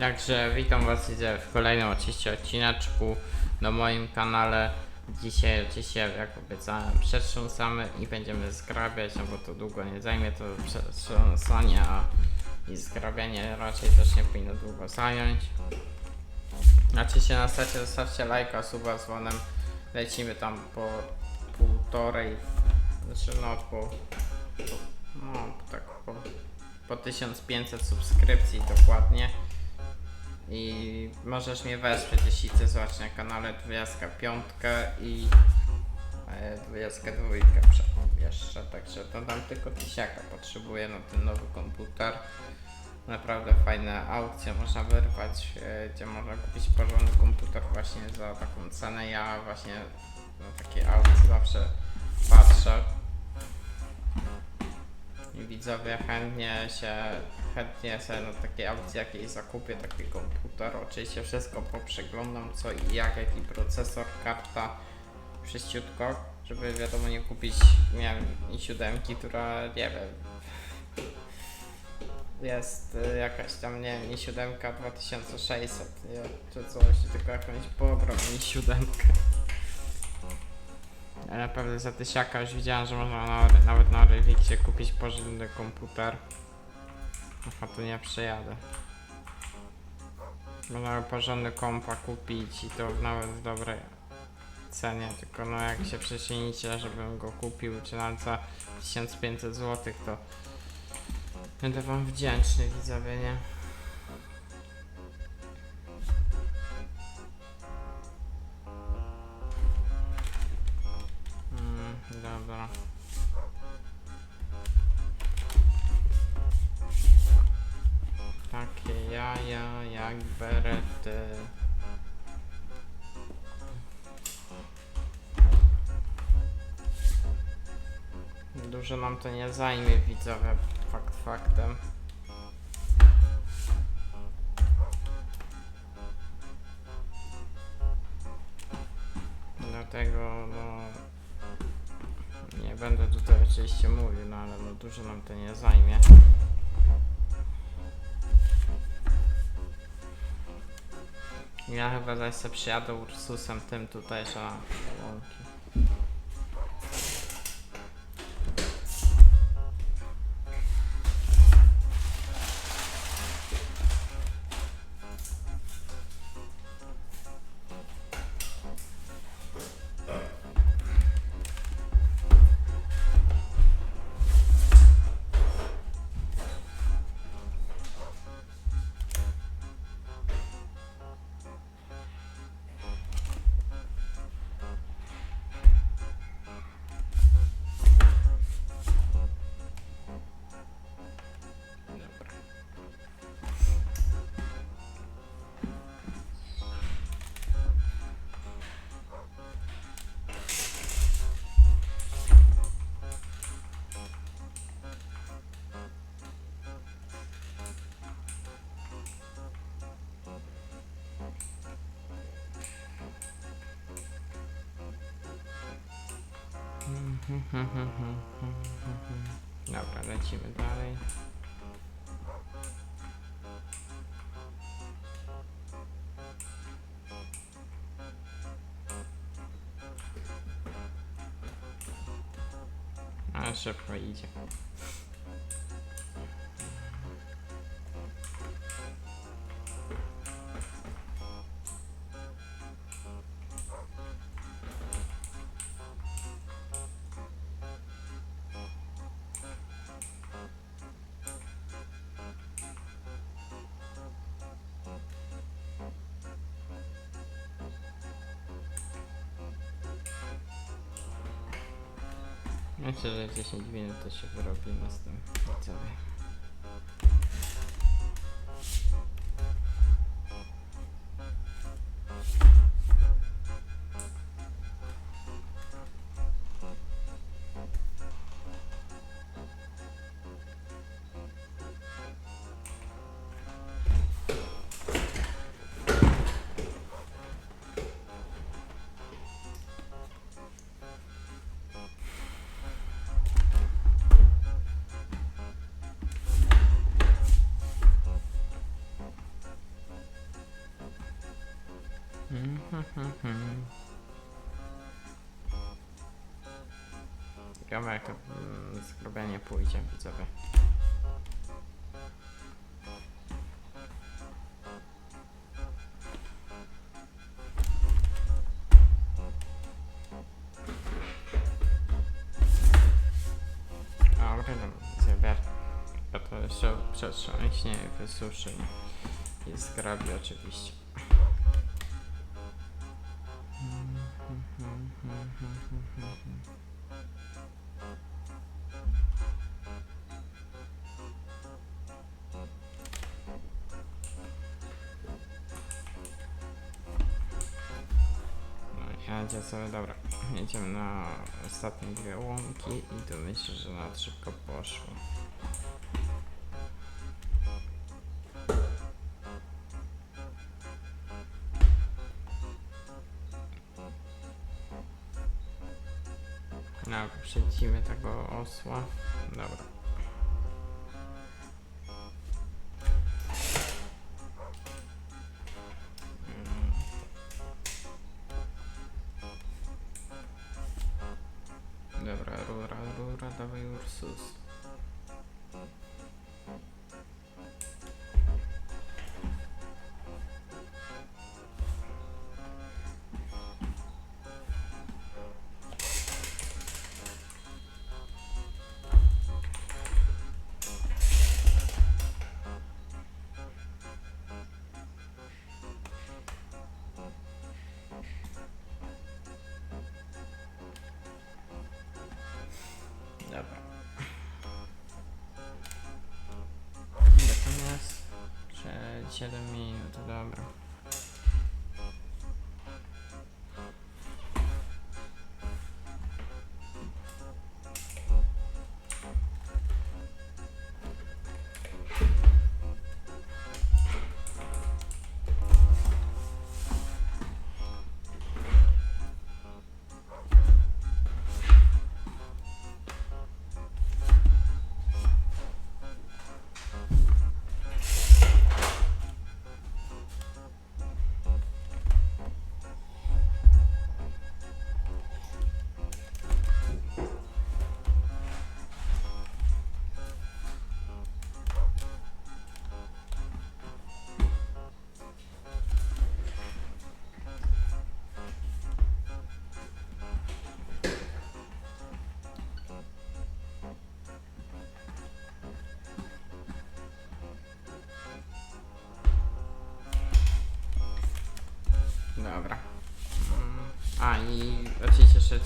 Także witam was w kolejnym oczywiście odcineczku na moim kanale. Dzisiaj oczywiście jak obiecałem przetrząsamy i będziemy zgrabiać, no bo to długo nie zajmie to przetrząsanie, a i zgrabianie raczej też nie powinno długo zająć. Oczywiście na starcie zostawcie lajka, suba z dzwonem. Lecimy tam po półtorej, znaczy no po, po no tak po, po 1500 subskrypcji dokładnie. I możesz mnie wesprzeć, jeśli chcesz zobaczyć na kanale 25 i e, 22 prze- jeszcze, także to dam tylko tysiaka potrzebuję na ten nowy komputer. Naprawdę fajne aukcje można wyrwać, e, gdzie można kupić porządny komputer właśnie za taką cenę. Ja właśnie na takie aukcje zawsze patrzę. Widzowie chętnie się, chętnie sobie na takiej aukcji jakiejś zakupię taki komputer. Oczywiście wszystko poprzeglądam co i jak, jaki procesor, karta, wszyściutko, żeby wiadomo nie kupić, nie wiem, i siódemki, która, nie wiem, jest y, jakaś tam, nie wiem, i siódemka 2600, nie, czy coś, tylko jakąś pobrał i siódemkę. Ja naprawdę za tysiaka już widziałem, że można na, nawet na Revixie kupić porządny komputer. A tu nie przejadę. Można porządny kompa kupić i to nawet w dobrej cenie, tylko no jak się przyczynicie, żebym go kupił, czy nawet za 1500 zł, to będę wam wdzięczny widzowie, nie? Takie jaja jak berety. Dużo nam to nie zajmie widzowie, fakt faktem. Dlatego no nie będę tutaj oczywiście mówił, no ale no dużo nam to nie zajmie. Ja chyba zaś sobie przyjadę Ursusem tym tutaj, że na łąki. Dobra, lecimy dalej. Myślę, że 10 minut to się wyrobimy z tym widzowie. Ciekawe jak mm, skrobienie pójdzie, widzowie. A, okej, zjebie. Ja to jeszcze przetrząśnie wysuszy i zgrabi oczywiście. Jedziemy na ostatnie dwie łąki i to myślę, że na szybko poszło. No, przedzimy tego osła. Dobra. 7 minut, dobra.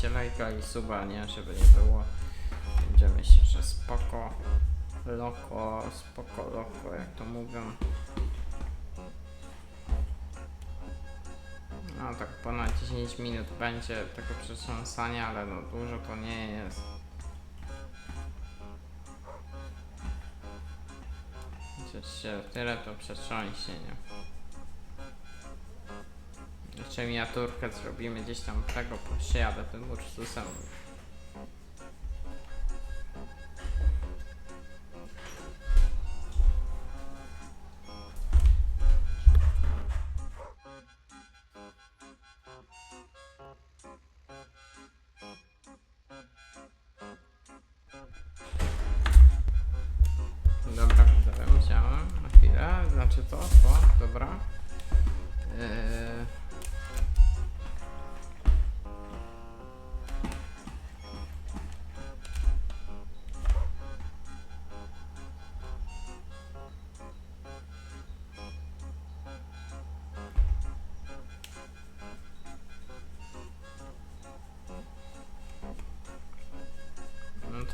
Trzecie lajka i suba, nie? Żeby nie było. Będzie myślę, że spoko. Loko, spoko loko, jak to mówią. No tak ponad 10 minut będzie tego przetrząsania, ale no dużo to nie jest. Chociaż się tyle to przetrząśnie, nie? Jeszcze miniaturkę zrobimy gdzieś tam tego, przyjadę tym Ursusem.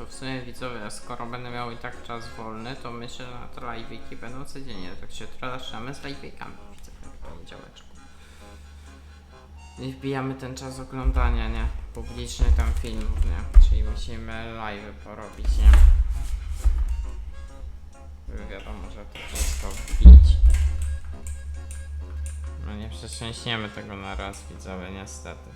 W sumie widzowie, skoro będę miał i tak czas wolny, to myślę, że na te live'iki będą codziennie, tak się traszamy z live'ikami widzowie w poniedziałeczku. I wbijamy ten czas oglądania, nie? Publiczny tam filmów, nie? Czyli musimy live'y porobić, nie? Wiadomo, że to wszystko wbić. No nie przeszczęśniemy tego na raz widzowie, niestety.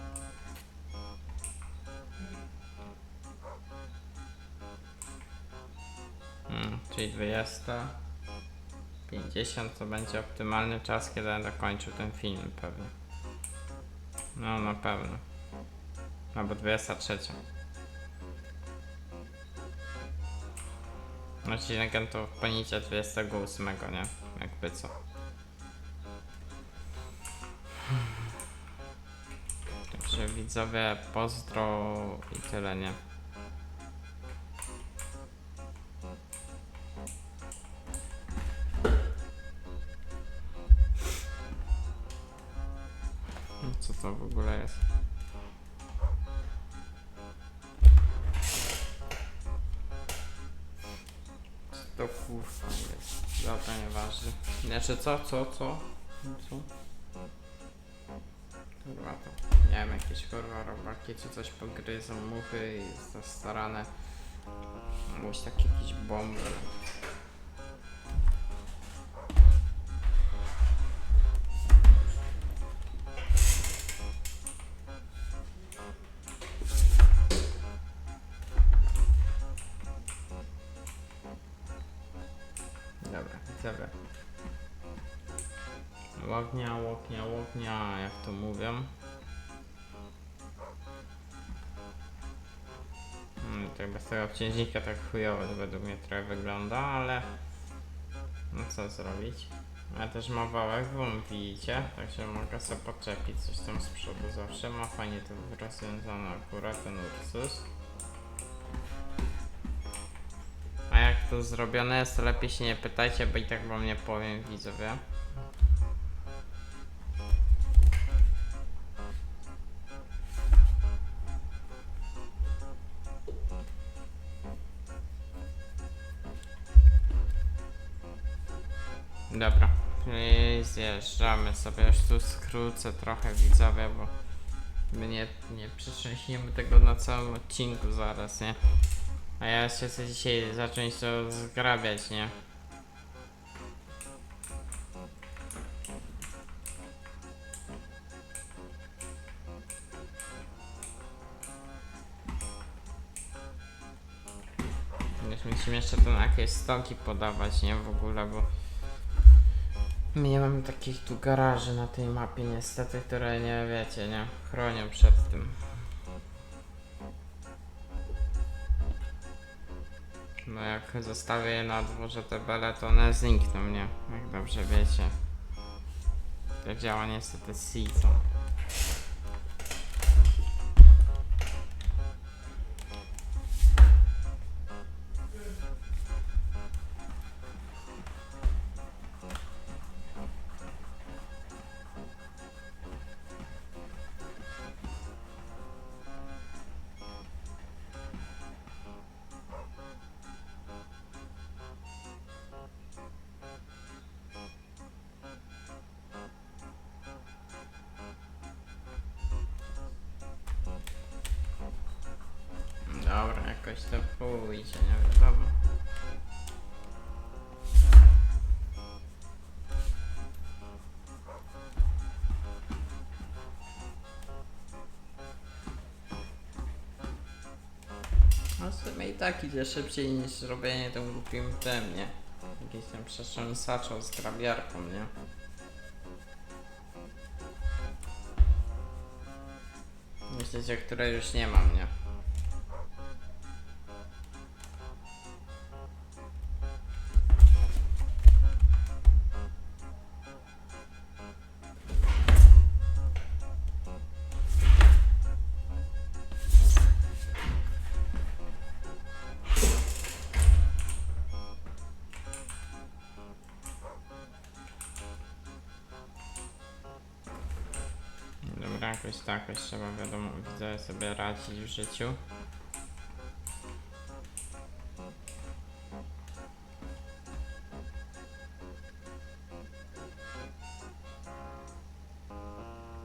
Czyli 20. 50 to będzie optymalny czas, kiedy będę kończył ten film pewnie. No na pewno. Albo 23. Odcinek to w poniedziałek 28, nie? Jakby co. Także widzowie, pozdro i tyle, nie? Co to w ogóle jest? Co to kurwa jest? Dobra, nieważne. Znaczy co, co, co? Co? Kurwa to, nie wiem, jakieś kurwa robaki czy coś pogryzą, muchy i zastarane. Musi takie jakieś bomby. Dobra, dobra. Łognia, łoknia, łoknia, jak to mówią. Hmm, tak bez tego obciężnika tak chujowo to według mnie trochę wygląda, ale no co zrobić. Ja też ma wałek, wam widzicie, także mogę sobie podczepić coś tam z przodu zawsze. Ma fajnie to rozwiązane akurat ten Ursus. To zrobione jest, lepiej się nie pytajcie, bo i tak wam nie powiem widzowie. Dobra, zjeżdżamy sobie, już tu skrócę trochę widzowie, bo my nie, nie tego na całym odcinku zaraz, nie? A ja jeszcze chcę dzisiaj zacząć to zgrabiać, nie? Musimy jeszcze tam jakieś stoki podawać, nie? W ogóle, bo my nie mamy takich tu garaży na tej mapie niestety, które nie wiecie, nie? Chronią przed tym. No jak zostawię je na dworze te bele, to one znikną, nie? Jak dobrze wiecie. To działa niestety Season. Jakoś to pójdzie, nie wiadomo. No w sumie i tak idzie szybciej niż robienie tym głupim tym, nie? Jakiś tam przetrząsaczą z grabiarką, nie? Myślicie, które już nie mam, nie? Tak, jakoś trzeba wiadomo, widzę sobie radzić w życiu.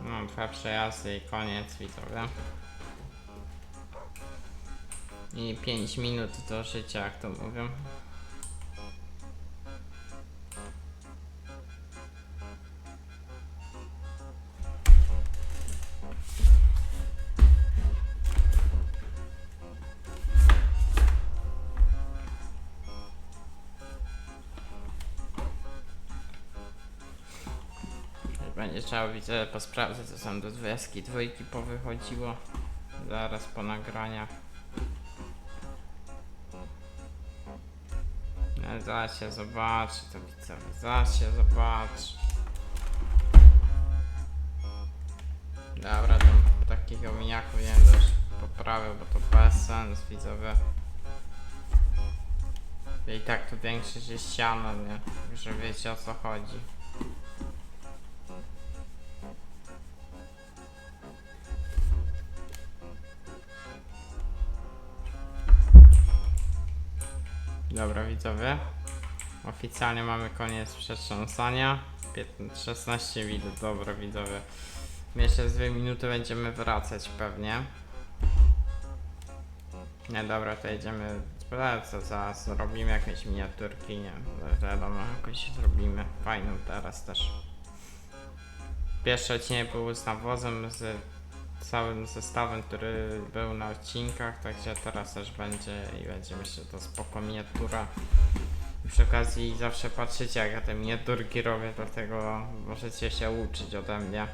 No, dwa przejazdy i koniec, widzowie. I 5 minut do życia, jak to mówią. Trzeba widzę posprawdzać co tam do dwudziestki dwójki powychodziło. Zaraz po nagraniach. No, zaraz się zobaczy, to widzowie, zaraz się zobaczy. Dobra, tam takiego miniaku nie będę już poprawiał, bo to bez sens widzowie. I tak tu większość jest ściana, nie? Że wiecie o co chodzi. Widzowie. Oficjalnie mamy koniec przetrząsania. 15, 16 minut, dobra widzowie. Jeszcze z 2 minuty będziemy wracać pewnie. Nie dobra, to jedziemy. Co zaraz zrobimy jakieś miniaturki, nie wiadomo, jakoś zrobimy fajną teraz też. Pierwszy odcinek był z nawozem, z całym zestawem, który był na odcinkach, także teraz też będzie i będzie myślę to spoko miniatura. Przy okazji zawsze patrzycie jak ja te miniaturki robię, dlatego możecie się uczyć ode mnie.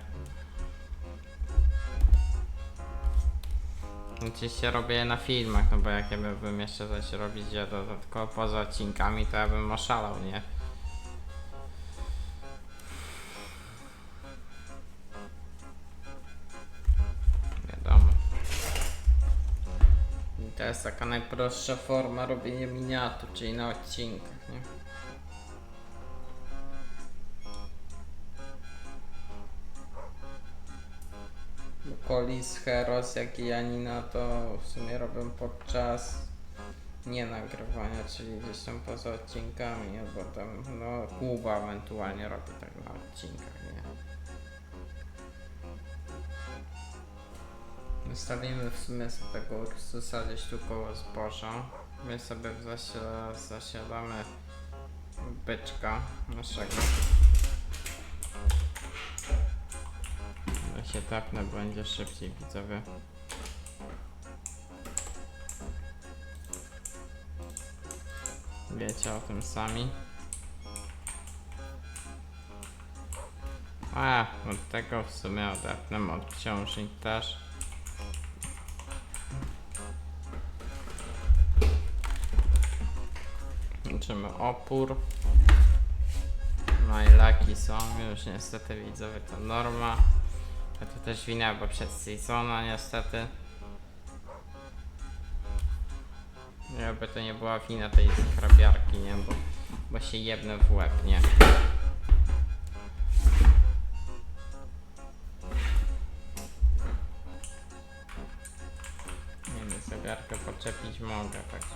Oczywiście robię je na filmach, no bo jak ja bym jeszcze coś robić je dodatkowo poza odcinkami, to ja bym oszalał, nie? To jest taka najprostsza forma robienia miniatur, czyli na odcinkach, nie? Kolis, Heros, jak i Janina to w sumie robią podczas nie nagrywania, czyli gdzieś tam poza odcinkami, albo tam, no, Kuba ewentualnie robi tak na odcinkach, nie? Zostawimy w sumie sobie tego Ursusa gdzieś koło zboża. My sobie zasi- zasiadamy byczka naszego. Ja się tapnę, będzie szybciej widzowie. Wiecie o tym sami. A, od tego w sumie odepnę, odciążnik też. Liczymy opór. I laki są, już niestety widzowie to norma. A to też wina, bo przed Seasona niestety. Nie, by to nie była wina tej skrabiarki, nie? Bo, bo się jebnę w łeb, nie? Nie wiem, zegarkę podczepić mogę, także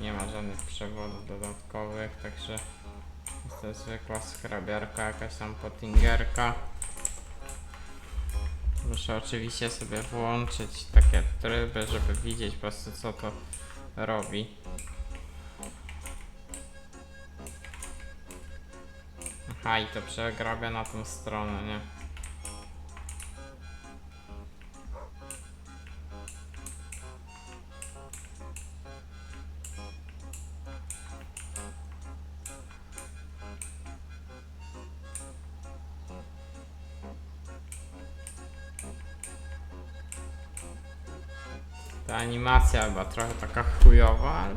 nie ma żadnych przewodów dodatkowych, także jest to zwykła skrabiarka, jakaś tam pottingerka. Muszę oczywiście sobie włączyć takie tryby, żeby widzieć po prostu co to robi. Aha, i to przegrabia na tą stronę, nie? Animacja chyba trochę taka chujowa, ale...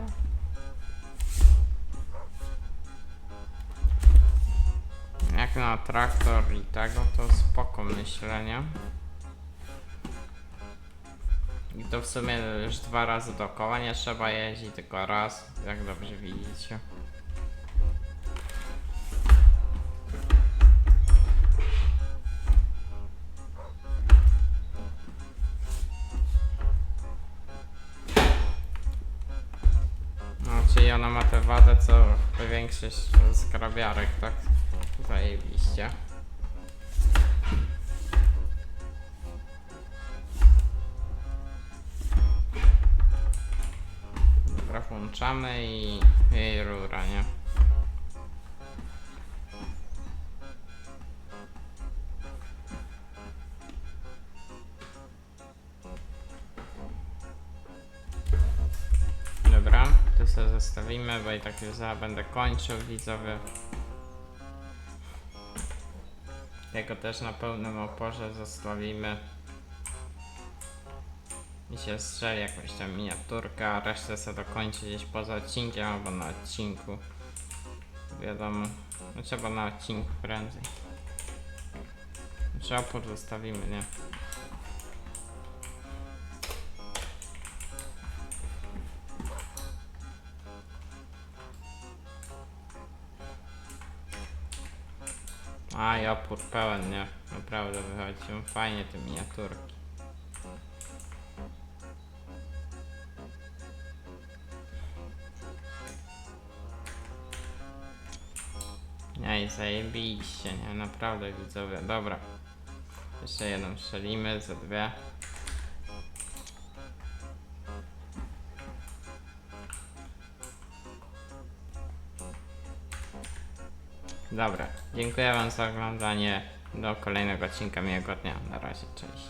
Jak na traktor i tego, to spoko myślenie. I to w sumie już dwa razy dookoła nie trzeba jeździć, tylko raz, jak dobrze widzicie. Większość skrabiarek, tak? Zajebiście. Dobra, włączamy i zostawimy, bo i tak już zaraz będę kończył widzowie. Tego też na pełnym oporze zostawimy. I się strzeli jakąś tam miniaturkę, a resztę sobie dokończy gdzieś poza odcinkiem albo na odcinku. Wiadomo, no trzeba na odcinku prędzej. Czy opór zostawimy, nie? A i opór pełen, nie? Naprawdę wychodzi fajnie te miniaturki. I zajebiście, nie? Naprawdę widzowie. Dobra. Jeszcze jedną strzelimy, za dwie. Dobra, dziękuję wam za oglądanie. Do kolejnego odcinka miłego dnia. Na razie, cześć.